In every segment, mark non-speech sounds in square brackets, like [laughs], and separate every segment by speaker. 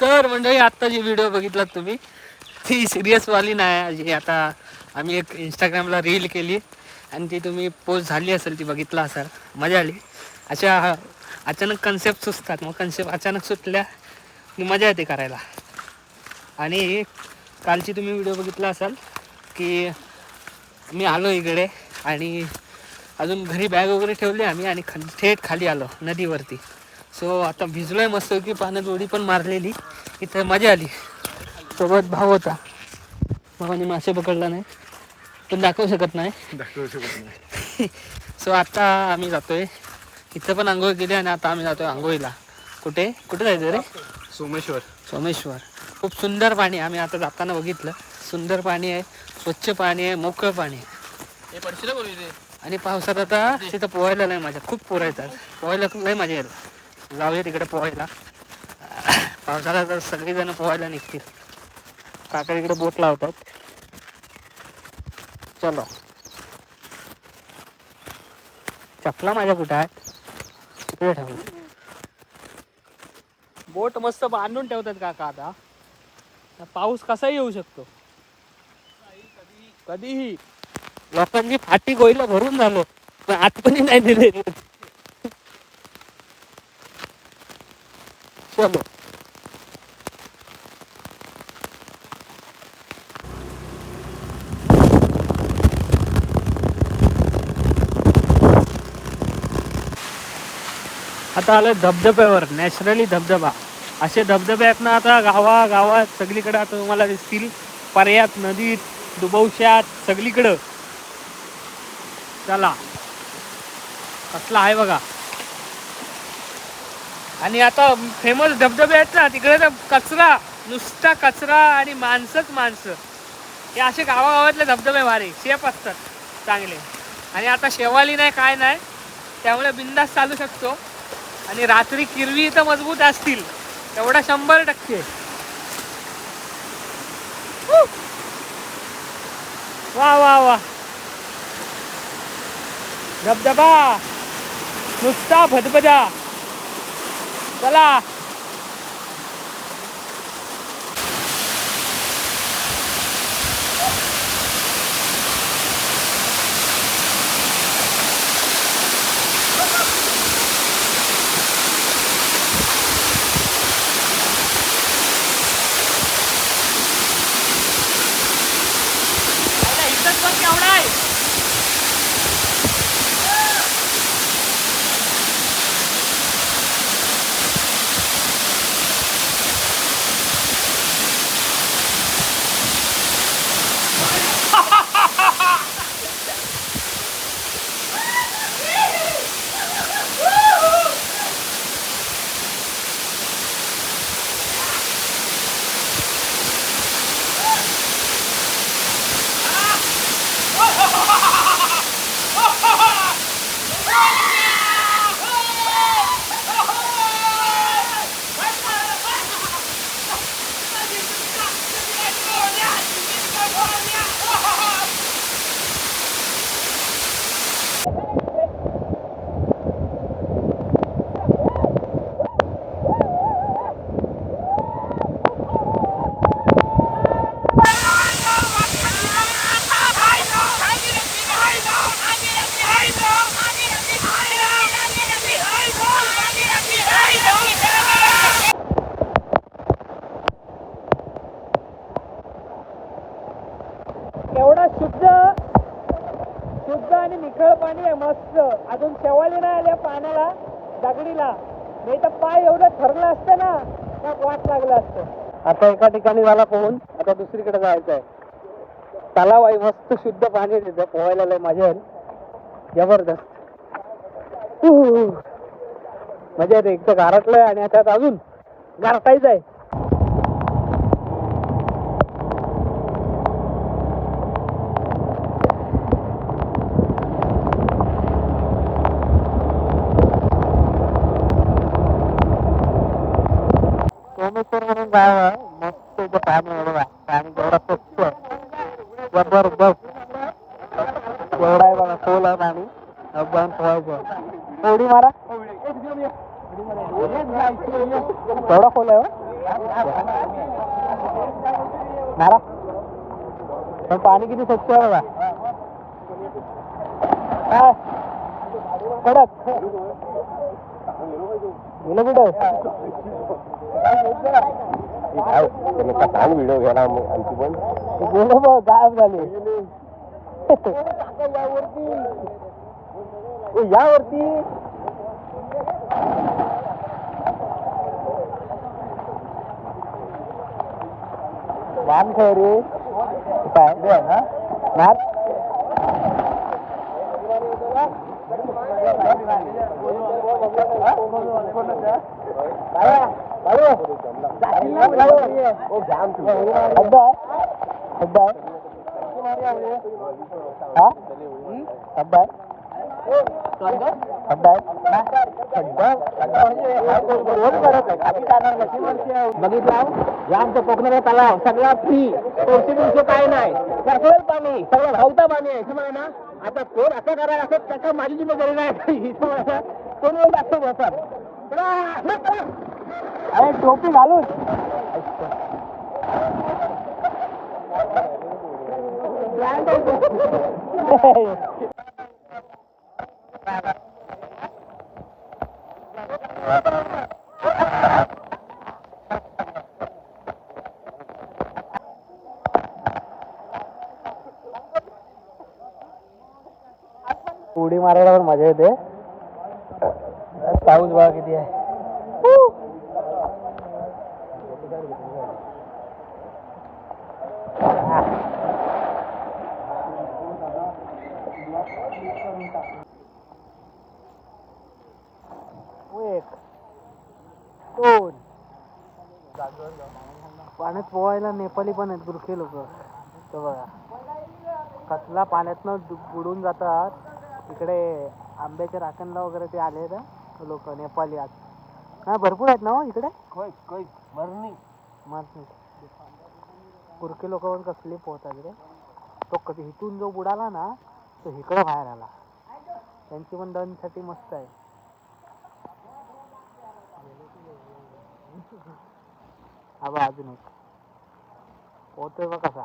Speaker 1: तर मंडळी आत्ता जी व्हिडिओ बघितलात तुम्ही ती सिरियस वाली नाही जी आता आम्ही एक इंस्टाग्रामला रील केली आणि ती तुम्ही पोस्ट झाली असेल ती बघितला असाल. मजा आली. अशा अचानक कन्सेप्ट सुचतात. मग कन्सेप्ट अचानक सुटल्या मजा येते करायला. आणि कालची तुम्ही व्हिडिओ बघितला असाल की मी आलो इकडे आणि अजून घरी बॅग वगैरे ठेवली आम्ही आणि खाली थेट खाली आलो नदीवरती. सो आता भिजलोय मस्त की पाण्यात उडी पण मारलेली. इथं मजा आली. सोबत भाव होता. भावाने मासे पकडला नाही. पण दाखवू शकत नाही.
Speaker 2: दाखवू शकत नाही. [laughs]
Speaker 1: सो आता आम्ही जातोय. इथं पण आंघोळ केली आणि आता आम्ही जातोय आंघोळीला. कुठे? कुठे जायचं रे?
Speaker 2: सोमेश्वर.
Speaker 1: सोमेश्वर. खूप सुंदर पाणी आहे. आम्ही आता जाताना बघितलं. सुंदर पाणी आहे स्वच्छ पाणी आहे मोकळं पाणी आहे. आणि पावसात आता तिथं पोहायला नाही माझ्या खूप पोरं येतात. पोहायला खूप माझ्या मजा जाऊया तिकडे पोहायला. पावसाळ्यात तर सगळेजण पोहायला निघतील. काका इकडे बोट लावतात. चलो. चपला माझ्या कुठं आहे? तिकडे ठेवलं बोट मस्त बांधून ठेवतात काका आता. पाऊस कसाही येऊ शकतो. कधीही. लोकांनी फाटी गोईला भरून झालो. पण आतपणी नाही दिले. चलो. आता आलं धबधब्यावर नॅचरली धबधबा. असे धबधबे आहेत ना आता गावा गावात सगळीकडे आता तुम्हाला दिसतील. पर्यात नदीत दुबवशात सगळीकडं. चला. कसला आहे बघा. आणि आता फेमस धबधबे आहेत ना तिकडे तर कचरा नुसता कचरा आणि माणसंच माणसं. हे असे गावागावातले धबधबे भारी शेप असतात चांगले. आणि आता शेवाली नाही काय नाही त्यामुळे बिंदास चालू शकतो. आणि रात्री किरवी तर मजबूत असतील तेवढा शंभर टक्के. वा वा वा. धबधबा नुसता भदभदा चला इथंच पण केवढा आहे एवढा शुद्ध शुद्ध आणि निखळ पाणी आहे मस्त अजून शेवाली नाही आल्या पाण्याला दगडीला नाही तर पाय एवढं ठरलं असतं ना त्या वाट लागलं असतं. आता एका ठिकाणी झाला पोहून आता दुसरीकडे जायचं आहे. तलाव आहे मस्त शुद्ध पाणी तिथं पोहायला लय मजा येईल. जबरदस्त. मजा येते एक तर गारटलंय आणि त्यात अजून गारटायचं आहे सोमेश्वर म्हणून गाव आहे मस्त पाणी एवढा पाणी जेवढा स्वच्छ आहे जबरदस्त एवढा आहे बघा खोल पाणी मारा एवढा खोल आहे मारा पण पाणी किती स्वच्छ आहे बघा काय? कडक
Speaker 2: सांग व्हिडिओ घ्यायला आमची पण
Speaker 1: बघ गायब झाले
Speaker 2: यावरती
Speaker 1: वाम खेळ रे काय मार खड्डा आहे खड्डा आहे हा खड्डा आहे खड्डा बघितला या आमच्या कोकणाचा तलाव सगळा फ्री दोनशे दोनशे काय नाही. सगळं पाणी. सगळं भावता पाणी आहे ना? आता कोण असं करायला असं त्याचा माझी जिम्मेदारी नाही. [laughs] समजा कोण येऊन असं बसत अरे टोपी घालून. [laughs] [laughs] उडी मजा येते पाऊस बघा किती आहे. एक दोन. पाण्यात पोहायला नेपाली पण आहेत गुरखे लोक. बघा कसला पाण्यातनं बुडून जातात. इकडे आंब्याच्या राखणला वगैरे ते आले ना लोक नेपाली आज. हा भरपूर आहेत ना हो इकडे? मरणी. गुरखे लोक पण कसले पोहतात रे. तो कधी इथून जो बुडाला ना तो इकडे बाहेर आला. त्यांची पण दनसाठी मस्त आहे. हा बा अजून एक. पोहतोय बा कसा.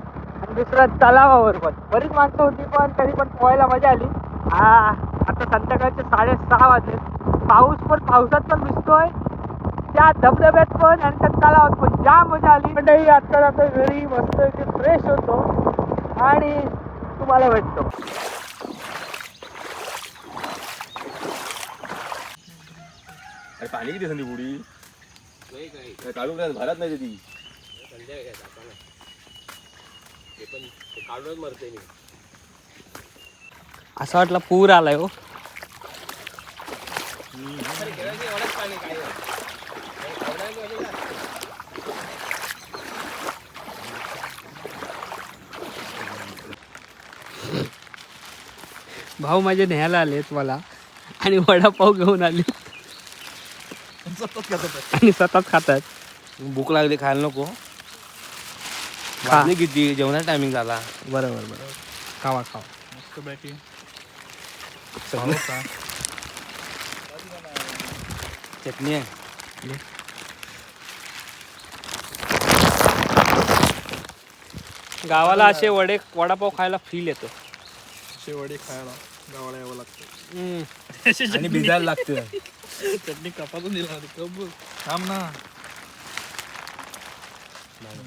Speaker 1: दुसरा तलावावर पण. बरीच माणसं होती पण तरी पण पोहायला मजा आली. हा आता संध्याकाळचे साडेसहा वाजले. पाऊस पण पावसात पण दिसतोय. त्या धबधब्यात पण आणि त्या तलावात पण जाम मजा आली. मंडळी आता जातो घरी मस्त फ्रेश होतो. आणि तुम्हाला भेटतो.
Speaker 2: अरे पाणी किती संधी बुडी काढून काय भरत नाही ती काढूनच मरते मी.
Speaker 1: असं वाटलं पूर आलाय हो. भाऊ माझे न्यायला आलेत मला आणि वडापाव घेऊन आले. आणि सतत खातात.
Speaker 2: भूक लागली खायला नको. वाजले किती? जेवणाचा टायमिंग झाला.
Speaker 1: बरोबर बरोबर. खावा खावा.
Speaker 2: चटणी? आहे.
Speaker 1: गावाला असे वडे वडापाव खायला फील येतो.
Speaker 3: शेवडी खायला गावाला यावं लागतं. [laughs]
Speaker 2: आणि भिजायला लागतं.
Speaker 3: चटणी कपातून दिला कब थांब ना.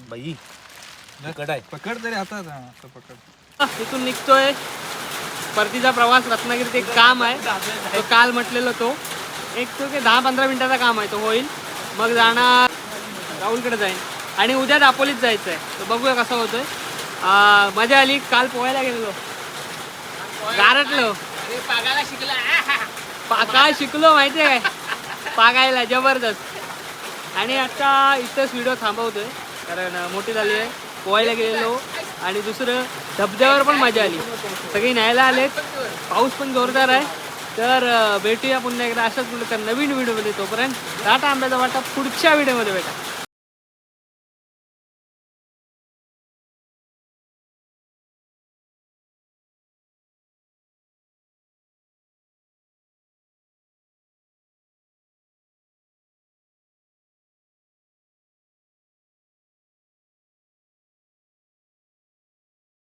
Speaker 2: बाई. आहे.
Speaker 3: पकड तरी आता पकड.
Speaker 1: इथून निघतोय. परतीचा प्रवास रत्नागिरीत एक काम आहे. तो काल म्हटलेलं तो. एक तो की दहा पंधरा मिनिटाचा काम आहे तो होईल. मग जाणार राहुलकडे जाईन. आणि उद्या दापोलीत जायचं आहे तर बघूया कसं होतोय. आ, मजा आली. काल पोहायला गेलेलो. गारटलो. पाका शिकलो. माहितीये काय? पागायला जबरदस्त. आणि आता इथंच व्हिडिओ थांबवतोय. कारण अं, मोठी झाली आहे. पोहायला गेलेलो आणि दुसरं धबधब्यावर पण मजा आली. सगळी न्यायला आलेत. पाऊस पण जोरदार आहे. तर भेटूया पुन्हा एकदा. अशाच कुठे तर नवीन व्हिडिओमध्ये तोपर्यंत टाटा आंब्याचा वाटा पुढच्या व्हिडिओमध्ये भेटा.